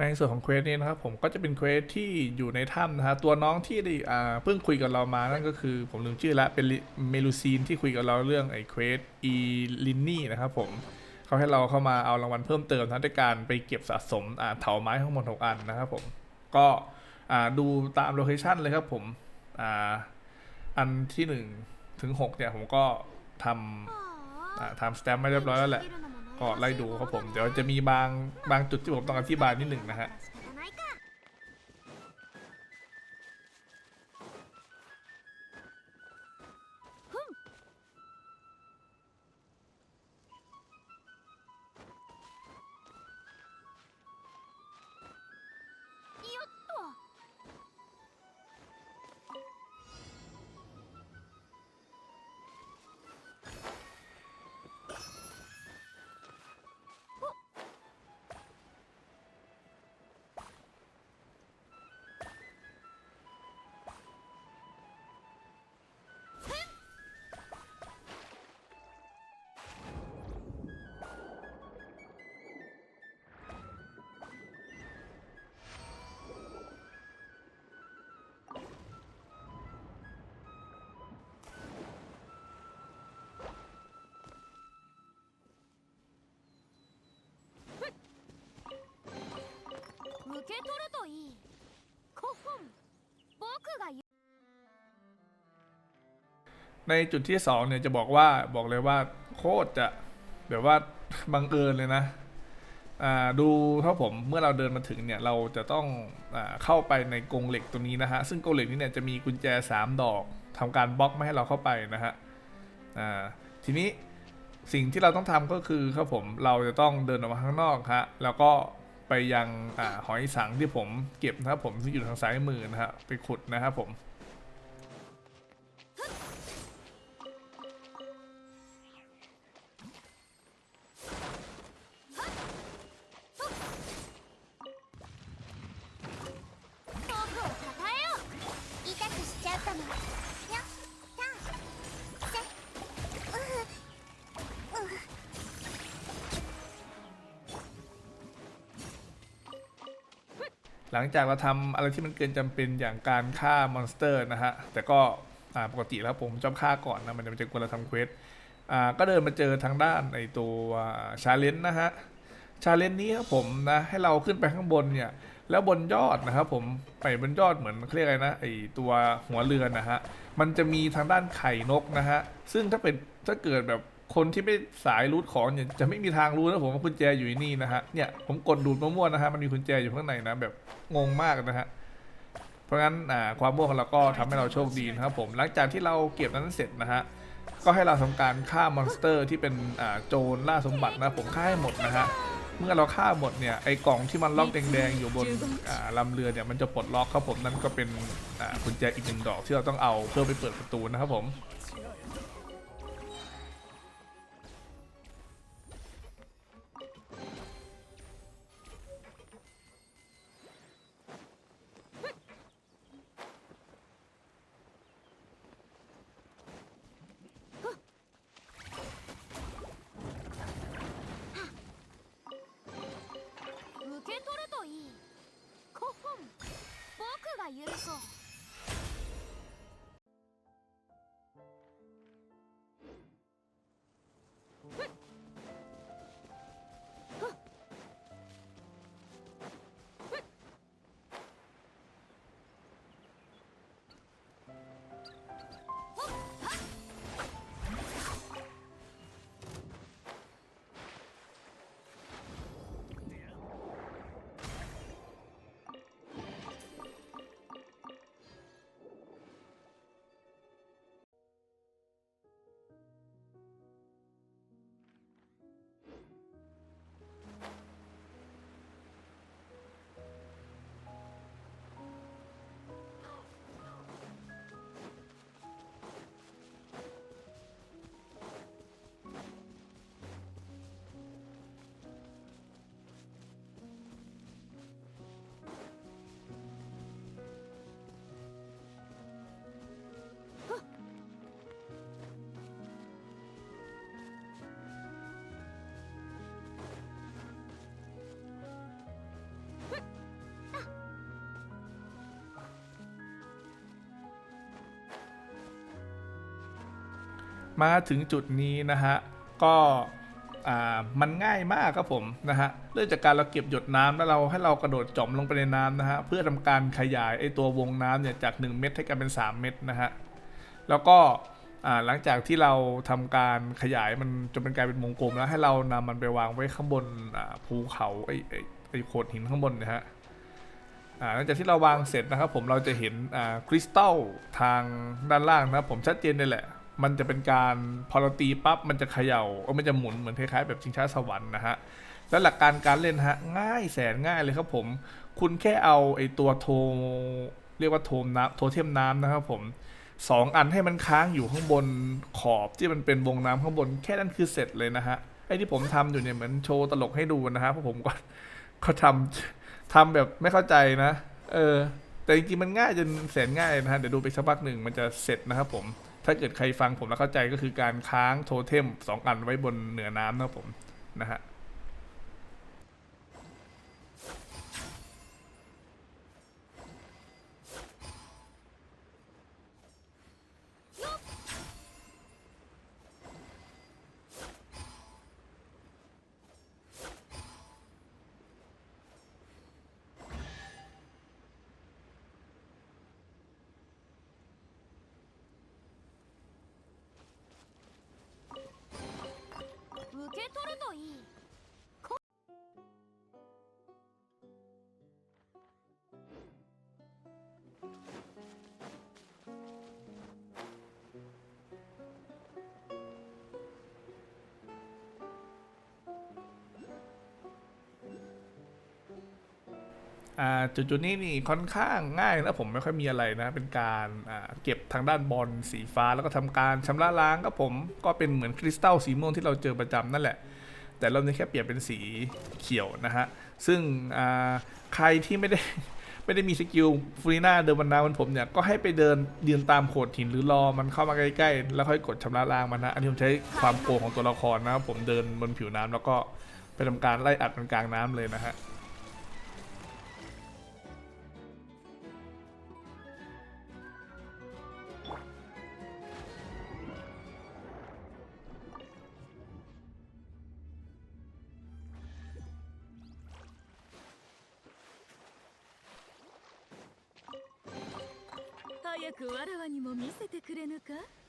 ในส่วนของเควสนี้นะครับผมก็จะเป็นเควสที่อยู่ในถ้ำนะฮะตัวน้องที่ได้อ่าเพิ่งคุยกับเรามานั่นก็คือผมลืมชื่อละเป็นเมลูซีนที่คุยกับเราเรื่องไอ้เควสอีลินนี่นะครับผมเขาให้เราเข้ามาเอารางวัลเพิ่มเติมนะด้วยการไปเก็บสะสมอ่าเถาไม้ทั้งหมดหกอันนะครับผมก็อ่าดูตามโลเคชันเลยครับผมอ่าอันที่หนึ่งถึงหกเนี่ยผมก็ทำอ่าทำสแตมป์ไม่เรียบร้อยแล้วแหละ ก็ไล่ดูครับผม เดี๋ยวจะมีบางบางจุดที่ผมต้องอธิบายนิดหนึ่งนะฮะ ในจุดที่สองเนี่ยจะบอกว่าบอกเลยว่าโคตรจะแบบว่าบังเอิญเลยนะอ่าดูเท่าผมเมื่อเราเดินมาถึงเนี่ยเราจะต้องอเข้าไปในกรงเหล็กตัวนี้นะฮะซึ่งกรงเหล็กนี้เนี่ยจะมีกุญแจ 3 ดอกทำการบล็อกไม่ให้เราเข้าไปนะฮะอ่าทีนี้สิ่งที่เราต้องทำก็คือครับผมเราจะต้องเดินออกมาข้างนอกฮะแล้วก็ไปยังอหอยสังที่ผมเก็บนะครับผมที่อยู่ทางซ้ายมือนะฮะไปขุดนะครับผม หลังจากเราทำอะไรที่มันเกินจำเป็นอย่างการฆ่ามอนสเตอร์นะฮะ แต่ก็ปกติแล้วผมชอบฆ่าก่อนนะ มันจะมันจะกวนเราทำเควสก็เดินมาเจอทางด้านไอตัวชาเลนจ์นะฮะ ชาเลนจ์นี้ครับผมนะ ให้เราขึ้นไปข้างบนเนี่ย แล้วบนยอดนะครับผมไปบนยอดเหมือนเรียกอะไรนะไอตัวหัวเรือนนะฮะ มันจะมีทางด้านไข่นกนะฮะ ซึ่งถ้าเป็นถ้าเกิดแบบ คนที่ไม่สายรูทของเนี่ยจะไม่มีทางรู้นะผมว่ากุญแจอยู่ที่นี่นะฮะเนี่ยผมกดดูดมะม่วงนะฮะมันมีกุญแจอยู่ข้างในนะแบบงงมากนะฮะเพราะงั้นอ่าความม่วของเราก็ทำให้เราโชคดีนะครับผมหลังจากที่เราเก็บนั้นเสร็จนะฮะก็ให้เราทำการฆ่ามอนสเตอร์ที่เป็นอ่าโจรล่าสมบัตินะผมฆ่าให้หมดนะฮะเมื่อเราฆ่าหมดเนี่ยไอ้กล่องที่มันล็อกแดงๆอยู่บนอ่าลำเรือเนี่ยมันจะปลดล็อกครับผมนั่นก็เป็นกุญแจอีกหนึ่งดอกที่เราต้องเอาเพื่อไปเปิดประตูนะครับผม มาถึงจุดนี้นะฮะก็อ่ามันง่ายมากครับผมนะฮะเริ่มจากการเราเก็บหยดน้ำแล้วเราให้เรากระโดดจมลงไปในน้ำนะฮะเพื่อทำการขยายไอตัววงน้ำเนี่ยจาก 1 เม็ดให้กลายเป็น 3 เม็ดนะฮะแล้วก็อ่าหลังจากที่เราทำการขยายมันจนเป็นกลายเป็นวงกลม แล้วให้เรานำมันไปวางไว้ข้างบนอ่าภูเขาไอไอไอโขดหินข้างบนนะฮะอ่าหลังจากที่เราวางเสร็จนะครับผมเราจะเห็นอ่าคริสตัลทางด้านล่างนะครับผมชัดเจนเลยแหละ มันจะเป็นการพอเราตีปั๊บมันจะเขย่าเออมันจะหมุนเหมือนคล้ายๆแบบชิงช้าสวรรค์นะฮะและหลักการการเล่นฮะง่ายแสนง่ายเลยครับผม คุณแค่เอาไอ้ตัวโทเรียกว่าโทมน้ำโทเทมน้ำนะครับผมสองอันให้มันค้างอยู่ข้างบนขอบที่มันเป็นวงน้ำข้างบน แค่นั้นคือเสร็จเลยนะฮะไอ้ที่ผมทำอยู่เนี่ยเหมือนโชว์ตลกให้ดูนะฮะเพราะผมก็ก็ทำทำแบบไม่เข้าใจนะ เออ แต่จริงๆมันง่ายจนแสนง่ายนะฮะเดี๋ยวดูไปสักพักหนึ่งมันจะเสร็จนะครับผม ถ้าเกิดใครฟังผมแล้วเข้าใจก็คือการค้างโทเทมสองอันไว้บนเหนือน้ำนะครับผมนะฮะ จุดๆนี้นี่ค่อนข้างง่ายนะผมไม่ค่อยมีอะไรนะ เป็นการเก็บทางด้านบอลสีฟ้าแล้วก็ทำการชำระล้างครับผมก็เป็นเหมือนคริสตัลสีม่วงที่เราเจอประจำนั่นแหละ แต่เราแค่เปลี่ยนเป็นสีเขียวนะฮะ ซึ่งใครที่ไม่ได้ไม่ได้มีสกิลฟูริน่าเดินบรรณาเหมือนผมเนี่ย ก็ให้ไปเดินเดินตามโขดหินหรือรอมันเข้ามาใกล้ๆ แล้วค่อยกดชำระล้างมันนะ อันนี้ผมใช้ความโกงของตัวละครนะครับผมเดินบนผิวน้ำแล้วก็ไปทำการไล่อัดมันกลางน้ำเลยนะฮะ 早くわらわにも見せてくれぬか「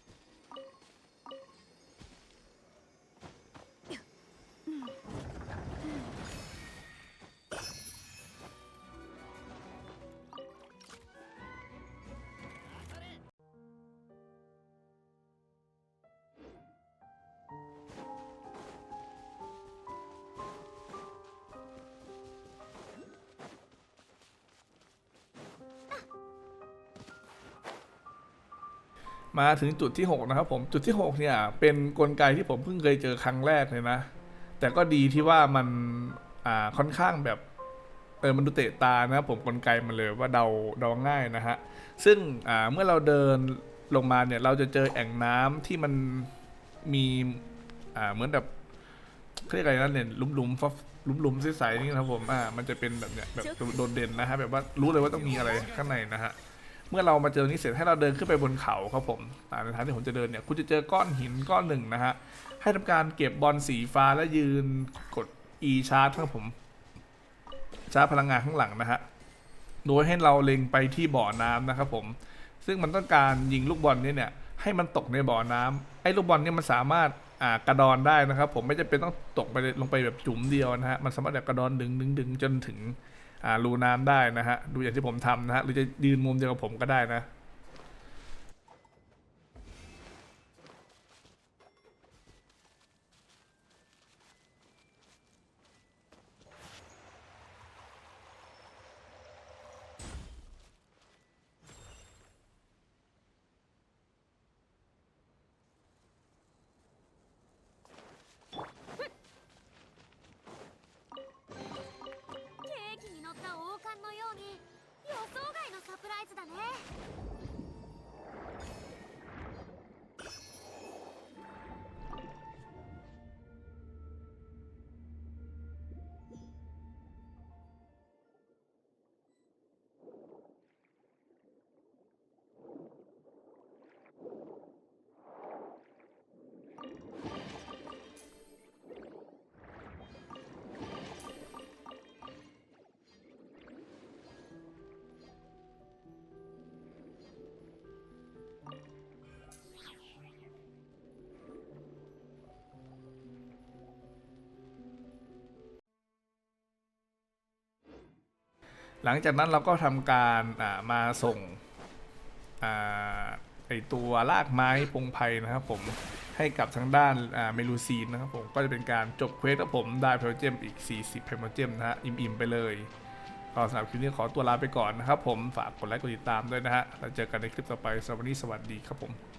มาถึงจุดที่ 6 นะครับผมจุดที่ 6 เนี่ย เป็นกลไกที่ผมเพิ่งเคยเจอครั้งแรกเลยนะ แต่ก็ดีที่ว่ามันอ่าค่อนข้างแบบเออมันดูเตะตานะครับผมกลไกมันเลยว่าเดาเดาง่ายนะฮะ ซึ่งอ่าเมื่อเราเดินลงมาเนี่ย เราจะเจอแอ่งน้ำที่มันมีอ่าเหมือนแบบเรียกอะไรนะเนี่ยลุมลุมหลุมลุมใสๆนี่นะครับผมอ่ามันจะเป็นแบบเนี้ยแบบโดดเด่นนะฮะแบบว่ารู้เลยว่าต้องมีอะไรข้างในนะฮะ เมื่อเรามาเจอตรงนี้เสร็จให้เราเดินขึ้นไปบนเขาครับผมในทางที่ผมจะเดินเนี่ยคุณจะเจอก้อนหินก้อนหนึ่งนะฮะให้ทำการเก็บบอลสีฟ้าและยืนกด e ชาร์จครับผมชาร์จพลังงานข้างหลังนะฮะโดยให้เราเล็งไปที่บ่อน้ำนะครับผม ซึ่งมันต้องการยิงลูกบอลนี่เนี่ยให้มันตกในบ่อน้ำไอ้ลูกบอลเนี่ยมันสามารถอ่ากระดอนได้นะครับผมไม่จำเป็นต้องตกไปลงไปแบบจุ๋มเดียวนะฮะมันสามารถแบบกระดอนดึงดึงดึงจนถึง รูน้ำได้นะฮะดูอย่างที่ผมทำนะฮะหรือจะยืนมุมเดียวกับผมก็ได้นะ หลังจากนั้นเราก็ทำการมาส่งไอตัวลากไม้พงไพนะครับผมให้กับทางด้านเมลูซีนนะครับผมก็จะเป็นการจบเควสครับผมได้เพลเจมอีก 40เพลเจมนะฮะอิ่มๆไปเลยก็สำหรับคลิปนี้ขอตัวลาไปก่อนนะครับผมฝากกดไลค์กดติดตามด้วยนะฮะแล้วเจอกันในคลิปต่อไปสวันนี้สวัสดีครับผม